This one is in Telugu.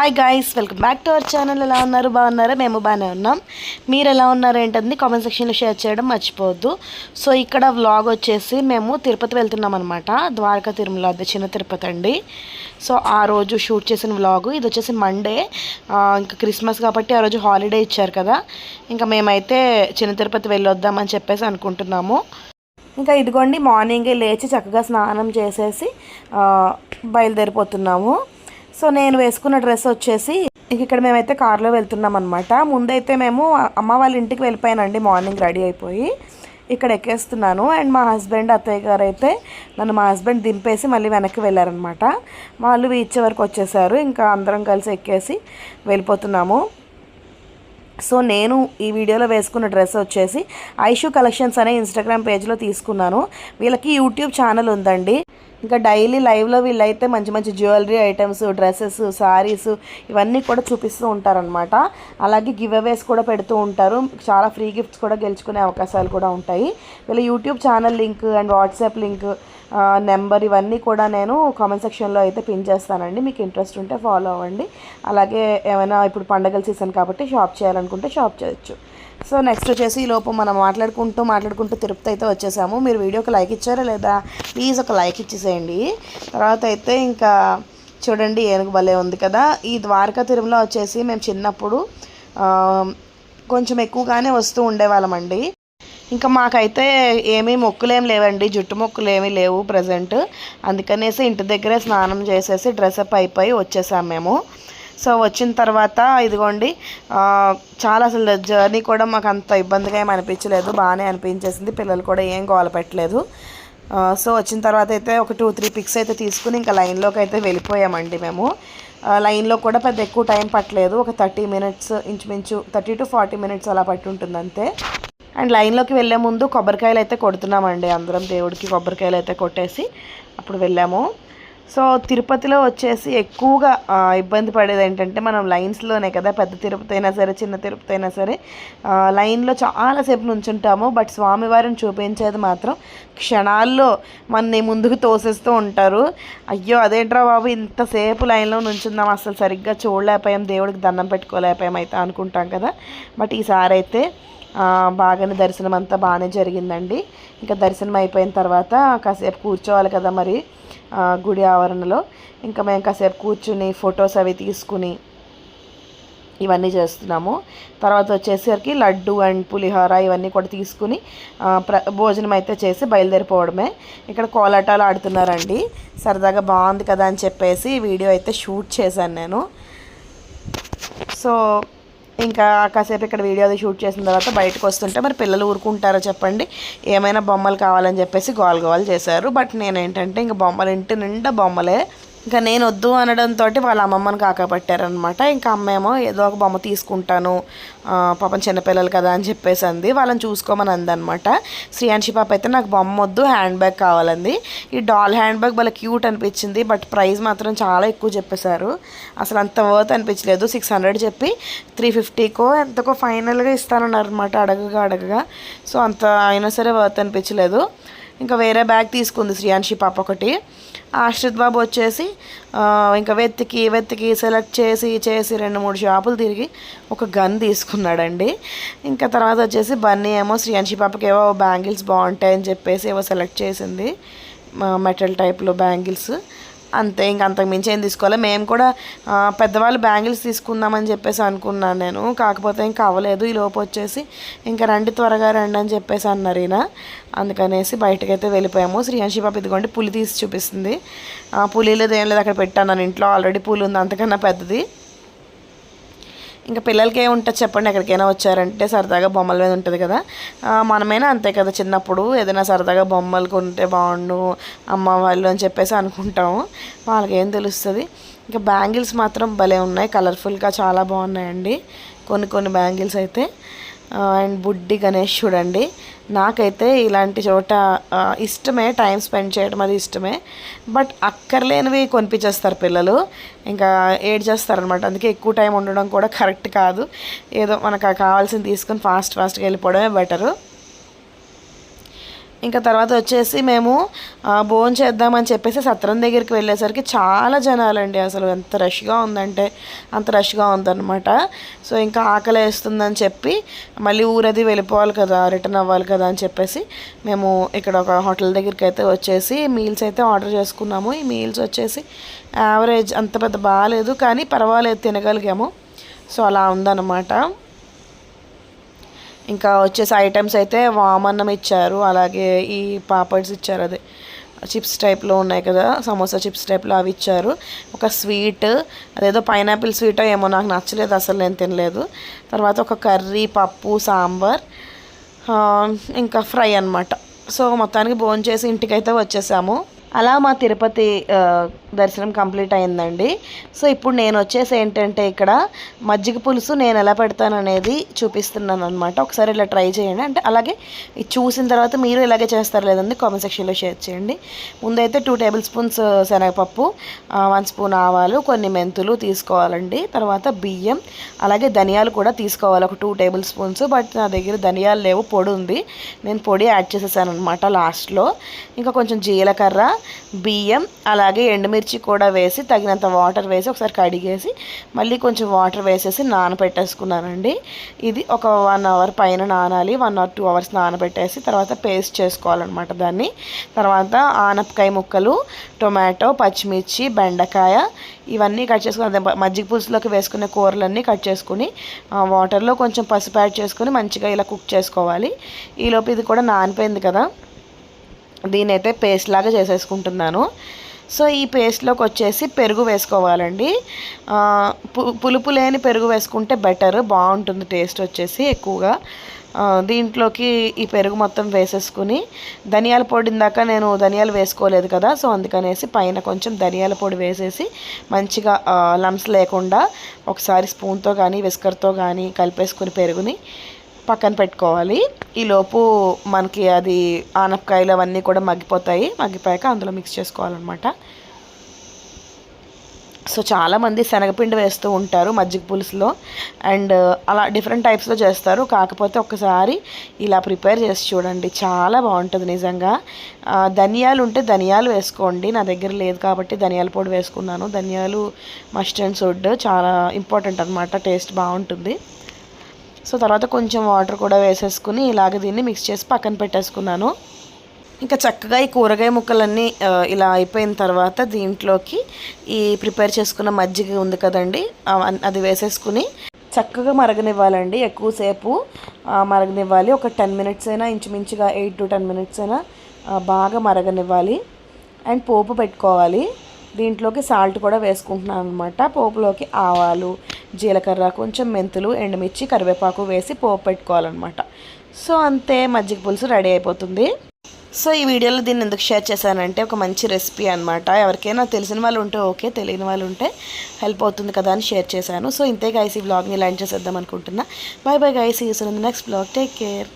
Hi guys welcome back to our channel ఎలా ఉన్నారు? బాగున్నారా? మేము బాగానే ఉన్నాం. మీరు ఎలా ఉన్నారు ఏంటంది కామెంట్ సెక్షన్లో షేర్ చేయడం మర్చిపోవద్దు. సో ఇక్కడ వ్లాగ్ వచ్చేసి మేము తిరుపతి వెళ్తున్నాం అనమాట ద్వారకా తిరుమల అదే చిన్న తిరుపతి అండి. సో ఆ రోజు షూట్ చేసిన వ్లాగ్ ఇది వచ్చేసి మండే ఇంకా క్రిస్మస్ కాబట్టి ఆ రోజు హాలిడే ఇచ్చారు కదా. ఇంకా మేమైతే చిన్న తిరుపతి వెళ్ళొద్దామని చెప్పేసి అనుకుంటున్నాము. ఇంకా ఇదిగోండి మార్నింగే లేచి చక్కగా స్నానం చేసేసి బయలుదేరిపోతున్నాము. సో నేను వేసుకున్న డ్రెస్ వచ్చేసి ఇక్కడ మేమైతే కార్లో వెళ్తున్నాం అనమాట ముందైతే మేము అమ్మ వాళ్ళ ఇంటికి వెళ్ళిపోయానండి. మార్నింగ్ రెడీ అయిపోయి ఇక్కడ ఎక్కేస్తున్నాను. అండ్ మా హస్బెండ్ అత్తయ్య గారు అయితే నన్ను మా హస్బెండ్ దింపేసి మళ్ళీ వెనక్కి వెళ్ళారనమాట వాళ్ళు బీచ్ వరకు వచ్చేసారు. ఇంకా అందరం కలిసి ఎక్కేసి వెళ్ళిపోతున్నాము. సో నేను ఈ వీడియోలో వేసుకున్న డ్రెస్ వచ్చేసి ఐషు కలెక్షన్స్ అనే ఇన్స్టాగ్రామ్ పేజ్లో తీసుకున్నాను. వీళ్ళకి యూట్యూబ్ ఛానల్ ఉందండి. ఇంకా డైలీ లైవ్లో వీళ్ళైతే మంచి మంచి జ్యువెలరీ ఐటమ్స్ డ్రెస్సెస్ సారీస్ ఇవన్నీ కూడా చూపిస్తూ ఉంటారనమాట అలాగే గివ్ అవేస్ కూడా పెడుతూ ఉంటారు. చాలా ఫ్రీ గిఫ్ట్స్ కూడా గెలుచుకునే అవకాశాలు కూడా ఉంటాయి. వీళ్ళ YouTube channel link and WhatsApp link number ఇవన్నీ కూడా నేను కామెంట్ సెక్షన్లో అయితే పిన్ చేస్తానండి. మీకు ఇంట్రెస్ట్ ఉంటే ఫాలో అవ్వండి. అలాగే ఏమైనా ఇప్పుడు పండగల సీజన్ కాబట్టి షాప్ చేయాలనుకుంటే షాప్ చేయొచ్చు. సో నెక్స్ట్ వచ్చేసి ఈ లోపు మనం మాట్లాడుకుంటూ మాట్లాడుకుంటూ తిరుపతి అయితే వచ్చేసాము. మీరు వీడియోకి లైక్ ఇచ్చారా లేదా? ప్లీజ్ ఒక లైక్ ఇచ్చేసేయండి. తర్వాత అయితే ఇంకా చూడండి ఏనుగు భలే ఉంది కదా. ఈ ద్వారకా తిరుమల వచ్చేసి మేము చిన్నప్పుడు కొంచెం ఎక్కువగానే వస్తూ ఉండేవాళ్ళమండి ఇంకా మాకైతే ఏమీ మొక్కులేం లేవండి. జుట్టు మొక్కులు ఏమీ లేవు ప్రజెంట్ అందుకనేసి ఇంటి దగ్గరే స్నానం చేసేసి డ్రెస్అప్ అయిపోయి వచ్చేసాం మేము. సో వచ్చిన తర్వాత ఇదిగోండి చాలా అసలు జర్నీ కూడా మాకు అంత ఇబ్బందిగా ఏమి అనిపించలేదు బాగానే అనిపించేసింది పిల్లలు కూడా ఏం గోల పెట్టలేదు. సో వచ్చిన తర్వాత అయితే ఒక టూ త్రీ పిక్స్ అయితే తీసుకుని ఇంకా లైన్లోకి అయితే వెళ్ళిపోయామండి మేము. లైన్లో కూడా పెద్ద ఎక్కువ టైం పట్టలేదు ఒక థర్టీ మినిట్స్ ఇంచుమించు థర్టీ టు ఫార్టీ మినిట్స్ అలా పట్టి ఉంటుంది అంతే. అండ్ లైన్లోకి వెళ్ళే ముందు కొబ్బరికాయలు అయితే కొడుతున్నామండి అందరం దేవుడికి కొబ్బరికాయలు అయితే కొట్టేసి అప్పుడు వెళ్ళాము. సో తిరుపతిలో వచ్చేసి ఎక్కువగా ఇబ్బంది పడేది ఏంటంటే మనం లైన్స్లోనే కదా పెద్ద తిరుపతి అయినా సరే చిన్న తిరుపతి అయినా సరే లైన్లో చాలాసేపు నుంచుంటాము. బట్ స్వామివారిని చూపించేది మాత్రం క్షణాల్లో మనని ముందుకు తోసేస్తూ ఉంటారు. అయ్యో అదేంట్రా బాబు ఇంతసేపు లైన్లో నుంచుందాం అసలు సరిగ్గా చూడలేకపోయాం దేవుడికి దండం పెట్టుకోలేకపోయాం అయితే అనుకుంటాం కదా. బట్ ఈసారి అయితే బాగానే దర్శనం అంతా బాగానే జరిగిందండి. ఇంకా దర్శనం అయిపోయిన తర్వాత కాసేపు కూర్చోవాలి కదా మరి. గుడి ఆవరణలో. ఇంకా మేము కాసేపు కూర్చుని ఫొటోస్ అవి తీసుకుని ఇవన్నీ చేస్తున్నాము. తర్వాత వచ్చేసరికి లడ్డు అండ్ పులిహోర ఇవన్నీ కూడా తీసుకుని ప్ర భోజనం అయితే చేసి బయలుదేరిపోవడమే. ఇక్కడ కోలాటాలు ఆడుతున్నారండి. సరదాగా బాగుంది కదా అని చెప్పేసి వీడియో అయితే షూట్ చేశాను నేను. సో ఇంకా కాసేపు ఇక్కడ వీడియో అది షూట్ చేసిన తర్వాత బయటకు వస్తుంటే మరి పిల్లలు ఊరుకుంటారో చెప్పండి. ఏమైనా బొమ్మలు కావాలని చెప్పేసి గోల్ గోల్ చేశారు. బట్ నేనేంటంటే ఇంకా బొమ్మలు ఇంటి నిండా బొమ్మలే ఇంకా నేను వద్దు అనడంతో వాళ్ళ అమ్మమ్మని కాకపట్టారనమాట ఇంకా అమ్మేమో ఏదో ఒక బొమ్మ తీసుకుంటాను పాపం చిన్నపిల్లలు కదా అని చెప్పేసి అంది. వాళ్ళని చూసుకోమని అందనమాట శ్రీయాన్షి పాప అయితే నాకు బొమ్మ వద్దు హ్యాండ్ బ్యాగ్ కావాలంది. ఈ డాల్ హ్యాండ్ బ్యాగ్ భలే క్యూట్ అనిపించింది బట్ ప్రైస్ మాత్రం చాలా ఎక్కువ చెప్పేశారు. అసలు అంత వర్త్ అనిపించలేదు. సిక్స్ హండ్రెడ్ చెప్పి త్రీ ఫిఫ్టీకో ఎంతకో ఫైనల్గా ఇస్తానన్నారనమాట అడగగా అడగగా. సో అంత అయినా సరే వర్త్ అనిపించలేదు. ఇంకా వేరే బ్యాగ్ తీసుకుంది శ్రీయాన్షి పాప ఒకటి. ఆశ్రిత్ బాబు వచ్చేసి ఇంకా వెతికి వెతికి సెలెక్ట్ చేసి చేసి రెండు మూడు షాపులు తిరిగి ఒక గన్ తీసుకున్నాడండి. ఇంకా తర్వాత వచ్చేసి బన్నీ ఏమో శ్రీయాన్షి పాపకి ఏవో బ్యాంగిల్స్ బాగుంటాయని చెప్పేసి ఏవో సెలెక్ట్ చేసింది. మెటల్ టైప్లో బ్యాంగిల్స్. అంతే ఇంక అంతకు మించి ఏం తీసుకోవాలి మేము కూడా పెద్దవాళ్ళు బ్యాంగిల్స్ తీసుకుందామని చెప్పేసి అనుకున్నాను నేను. కాకపోతే ఇంకా అవ్వలేదు. ఈ లోపు వచ్చేసి ఇంకా రండి త్వరగా రండి అని చెప్పేసి అన్నారు ఈయన. అందుకనేసి బయటకైతే వెళ్ళిపోయాము. శ్రీహంషి పాప ఇదిగోండి పులి తీసి చూపిస్తుంది. పులి లేదు ఏం లేదు అక్కడ పెట్టాను. నన్ను ఇంట్లో ఆల్రెడీ పులి ఉంది అంతకన్నా పెద్దది. ఇంకా పిల్లలకి ఏముంటుంది చెప్పండి ఎక్కడికైనా వచ్చారంటే సరదాగా బొమ్మల మీద ఉంటుంది కదా. మనమైనా అంతే కదా చిన్నప్పుడు ఏదైనా సరదాగా బొమ్మలు కొంటే బాగుండు అమ్మ వాళ్ళు అని చెప్పేసి అనుకుంటాము. వాళ్ళకి ఏం తెలుస్తుంది. ఇంకా బ్యాంగిల్స్ మాత్రం భలే ఉన్నాయి కలర్ఫుల్గా చాలా బాగున్నాయండి. కొన్ని కొన్ని బ్యాంగిల్స్ అయితే. అండ్ బుడ్డి గణేష్ చూడండి. నాకైతే ఇలాంటి చోట ఇష్టమే టైం స్పెండ్ చేయడం అది ఇష్టమే. బట్ అక్కర్లేనివి కొనిపించేస్తారు పిల్లలు. ఇంకా ఏడ్ చేస్తారనమాట అందుకే ఎక్కువ టైం ఉండడం కూడా కరెక్ట్ కాదు. ఏదో మనకు కావాల్సింది తీసుకొని ఫాస్ట్ ఫాస్ట్గా వెళ్ళిపోవడమే బెటరు. ఇంకా తర్వాత వచ్చేసి మేము భోజనం చేద్దామని చెప్పేసి సత్రం దగ్గరికి వెళ్ళేసరికి చాలా జనాలండి అసలు. ఎంత రష్గా ఉందంటే అంత రష్గా ఉందన్నమాట. సో ఇంకా ఆకలి వేస్తుందని చెప్పి మళ్ళీ ఊరది వెళ్ళిపోవాలి కదా రిటర్న్ అవ్వాలి కదా అని చెప్పేసి మేము ఇక్కడ ఒక హోటల్ దగ్గరికి అయితే వచ్చేసి మీల్స్ అయితే ఆర్డర్ చేసుకున్నాము. ఈ మీల్స్ వచ్చేసి యావరేజ్ అంత పెద్ద బాగాలేదు కానీ పర్వాలేదు తినగలిగాము. సో అలా ఉందన్నమాట. ఇంకా వచ్చేసి ఐటమ్స్ అయితే వామన్నం ఇచ్చారు అలాగే ఈ పాపడ్స్ ఇచ్చారు అదే. చిప్స్ టైప్లో ఉన్నాయి కదా సమోసా చిప్స్ టైప్లో అవి ఇచ్చారు. ఒక స్వీట్ అదేదో పైనాపిల్ స్వీట్ ఏమో నాకు నచ్చలేదు అసలు నేను తినలేదు. తర్వాత ఒక కర్రీ పప్పు సాంబార్ ఇంకా ఫ్రై అనమాట సో మొత్తానికి భోజనం చేసి ఇంటికైతే వచ్చేసాము. అలా మా తిరుపతి దర్శనం కంప్లీట్ అయిందండి. సో ఇప్పుడు నేను వచ్చేసి ఏంటంటే ఇక్కడ మజ్జిగ పులుసు నేను ఎలా పెడతాను అనేది చూపిస్తున్నాను అనమాట ఒకసారి ఇలా ట్రై చేయండి. అంటే అలాగే చూసిన తర్వాత మీరు ఇలాగే చేస్తారు లేదండి కామెంట్ సెక్షన్లో షేర్ చేయండి. ముందైతే టూ టేబుల్ స్పూన్స్ శనగపప్పు వన్ స్పూన్ ఆవాలు కొన్ని మెంతులు తీసుకోవాలండి. తర్వాత బియ్యం అలాగే ధనియాలు కూడా తీసుకోవాలి ఒక టూ టేబుల్ స్పూన్స్. బట్ నా దగ్గర ధనియాలు లేవు పొడి ఉంది. నేను పొడి యాడ్ చేసేసాను అనమాట లాస్ట్లో. ఇంకా కొంచెం జీలకర్ర బియ్యం అలాగే ఎండుమిర్చి మిర్చి కూడా వేసి తగినంత వాటర్ వేసి ఒకసారి కడిగేసి మళ్ళీ కొంచెం వాటర్ వేసేసి నానబెట్టేసుకున్నానండి ఇది ఒక వన్ అవర్ పైన నానాలి వన్ ఆర్ టూ అవర్స్ నానబెట్టేసి తర్వాత పేస్ట్ చేసుకోవాలన్నమాట దాన్ని. తర్వాత ఆనపకాయ ముక్కలు టొమాటో పచ్చిమిర్చి బెండకాయ ఇవన్నీ కట్ చేసుకుని మజ్జిగ పులుసులోకి వేసుకునే కూరలన్నీ కట్ చేసుకుని వాటర్లో కొంచెం పసుపు యాడ్ చేసుకుని మంచిగా ఇలా కుక్ చేసుకోవాలి. ఈలోపు ఇది కూడా నానిపోయింది కదా. దీని అయితే పేస్ట్ లాగా చేసేసుకుంటున్నాను. సో ఈ పేస్ట్లోకి వచ్చేసి పెరుగు వేసుకోవాలండి. పులుపు లేని పెరుగు వేసుకుంటే బెటర్ బాగుంటుంది టేస్ట్ వచ్చేసి ఎక్కువగా. దీంట్లోకి ఈ పెరుగు మొత్తం వేసేసుకుని ధనియాల పొడి ఇందాక నేను ధనియాలు వేసుకోలేదు కదా సో అందుకనేసి పైన కొంచెం ధనియాల పొడి వేసేసి మంచిగా లంప్స్ లేకుండా ఒకసారి స్పూన్తో కానీ విస్కర్తో కానీ కలిపేసుకుని పెరుగుని పక్కన పెట్టుకోవాలి. ఈలోపు మనకి అది ఆనపకాయలు అవన్నీ కూడా మగ్గిపోతాయి. మగ్గిపోయాక అందులో మిక్స్ చేసుకోవాలన్నమాట. సో చాలామంది శనగపిండి వేస్తూ ఉంటారు మజ్జిగ పులుసులో. అండ్ అలా డిఫరెంట్ టైప్స్లో చేస్తారు. కాకపోతే ఒకసారి ఇలా ప్రిపేర్ చేసి చూడండి. చాలా బాగుంటుంది నిజంగా. ధనియాలు ఉంటే ధనియాలు వేసుకోండి. నా దగ్గర లేదు కాబట్టి ధనియాల పొడి వేసుకున్నాను. ధనియాలు మస్టర్డ్ సుడ్ చాలా ఇంపార్టెంట్ అనమాట టేస్ట్ బాగుంటుంది. సో తర్వాత కొంచెం వాటర్ కూడా వేసేసుకుని ఇలాగ దీన్ని మిక్స్ చేసి పక్కన పెట్టేసుకున్నాను. ఇంకా చక్కగా ఈ కూరగాయ ముక్కలన్నీ ఇలా అయిపోయిన తర్వాత దీంట్లోకి ఈ ప్రిపేర్ చేసుకున్న మజ్జిగ ఉంది కదండి అది వేసేసుకుని చక్కగా మరగనివ్వాలండి ఎక్కువసేపు. మరగనివ్వాలి. ఒక టెన్ మినిట్స్ అయినా ఇంచుమించుగా ఎయిట్ టు టెన్ మినిట్స్ అయినా బాగా మరగనివ్వాలి. అండ్ పోపు పెట్టుకోవాలి. దీంట్లోకి సాల్ట్ కూడా వేసుకుంటున్నాను అనమాట పోపులోకి ఆవాలు జీలకర్ర కొంచెం మెంతులు ఎండుమిర్చి కరివేపాకు వేసి పోపు పెట్టుకోవాలన్నమాట. సో అంతే మజ్జిగ పులుసు రెడీ అయిపోతుంది. సో ఈ వీడియోలో దీన్ని ఎందుకు షేర్ చేశానంటే ఒక మంచి రెసిపీ అనమాట ఎవరికైనా తెలిసిన వాళ్ళు ఉంటే ఓకే తెలియని వాళ్ళు ఉంటే హెల్ప్ అవుతుంది కదా అని షేర్ చేశాను. సో ఇంతే గైస్ ఈ బ్లాగ్ని లైన్ చేసేద్దాం అనుకుంటున్నా. బాయ్ బాయ్ గైస్ ఈ నెక్స్ట్ బ్లాగ్ టేక్ కేర్